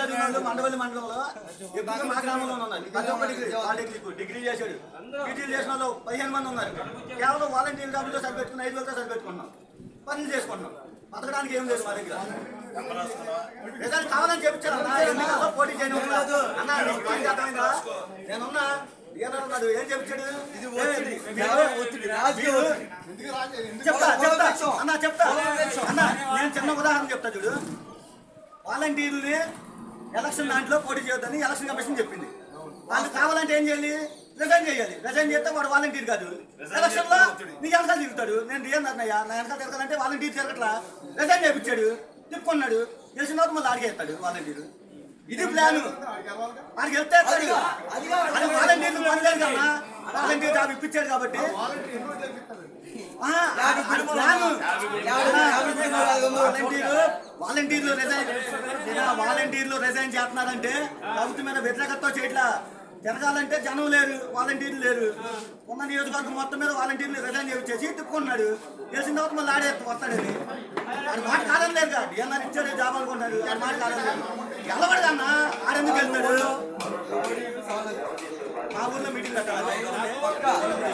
చదివిన వాళ్ళు మండవల్లి మండలంలో ఎక్కువగా మా గ్రామంలో ఉన్నారు. ప్రతి డిగ్రీ డిగ్రీ చేశాడు. పీజీలు చేసిన వాళ్ళు పదిహేను మంది ఉన్నారు. కేవలం వాలంటీర్ డబ్బులతో సరిపెట్టుకుని ఐదు వేలతో సరిపెట్టుకున్నాం. పనులు చేసుకుంటున్నాం. బతకడానికి ఏం లేదు మా దగ్గర. రిజల్ట్ కావాలని చెప్పించారు అన్న పోటీ చేయడం. అన్న అర్థమైందా? నేనున్నా ఏం చెప్తాడు చెప్తా చెప్తా. అన్న చెప్తా. అన్న నేను చిన్న ఉదాహరణ చెప్తా చూడు. వాలంటీర్ని ఎలక్షన్ దాంట్లో పోటీ చేయొద్దని ఎలక్షన్ కమిషన్ చెప్పింది. వాళ్ళు కావాలంటే ఏం చేయాలి? రిజైన్ చేయాలి. రిజైన్ చేస్తే వాడు వాలంటీర్ కాదు. ఎలక్షన్లో నీకు వెనకాల తిరుగుతాడు. నేను ఏం అన్నయ్య నా వెనకాల తిరగాలంటే వాలంటీర్ తిరగట్లా? రిజైన్ చేయించాడు. తిప్పుకున్నాడు. గెలిచిన తర్వాత మళ్ళీ అడిగేస్తాడు వాలంటీర్. ఇది ప్లాన్ వాడికి వెళ్తే ఎత్తాడు. అది వాలంటీర్ పని లేదు కన్నా వాలంటీర్ జాబ్ ఇప్పించాడు కాబట్టి. ప్లాన్. వాలంటీర్లు వాలంటీర్లు రిజైన్ వాలంటీర్లు రిజైన్ చేస్తున్నారంటే ప్రభుత్వం మీద వ్యతిరేకతతో చేయట్లా జరగాలంటే జనం లేరు వాలంటీర్లు లేరు. ఉన్న నియోజకవర్గం మొత్తం మీద వాలంటీర్లు రిజైన్ చేసి తిప్పుకున్నాడు చేసిన తర్వాత మళ్ళీ ఆడే వస్తాడని వాడి మాట కాదని లేదు కాదు. ఏమన్నా ఇచ్చాడు జాబ్ అనుకుంటాడు వాడి మాట కాదని లేదు. గెలవడు అన్న ఆడెందుకు వెళ్తాడు? మా ఊళ్ళో మీటింగ్ కట్టాలి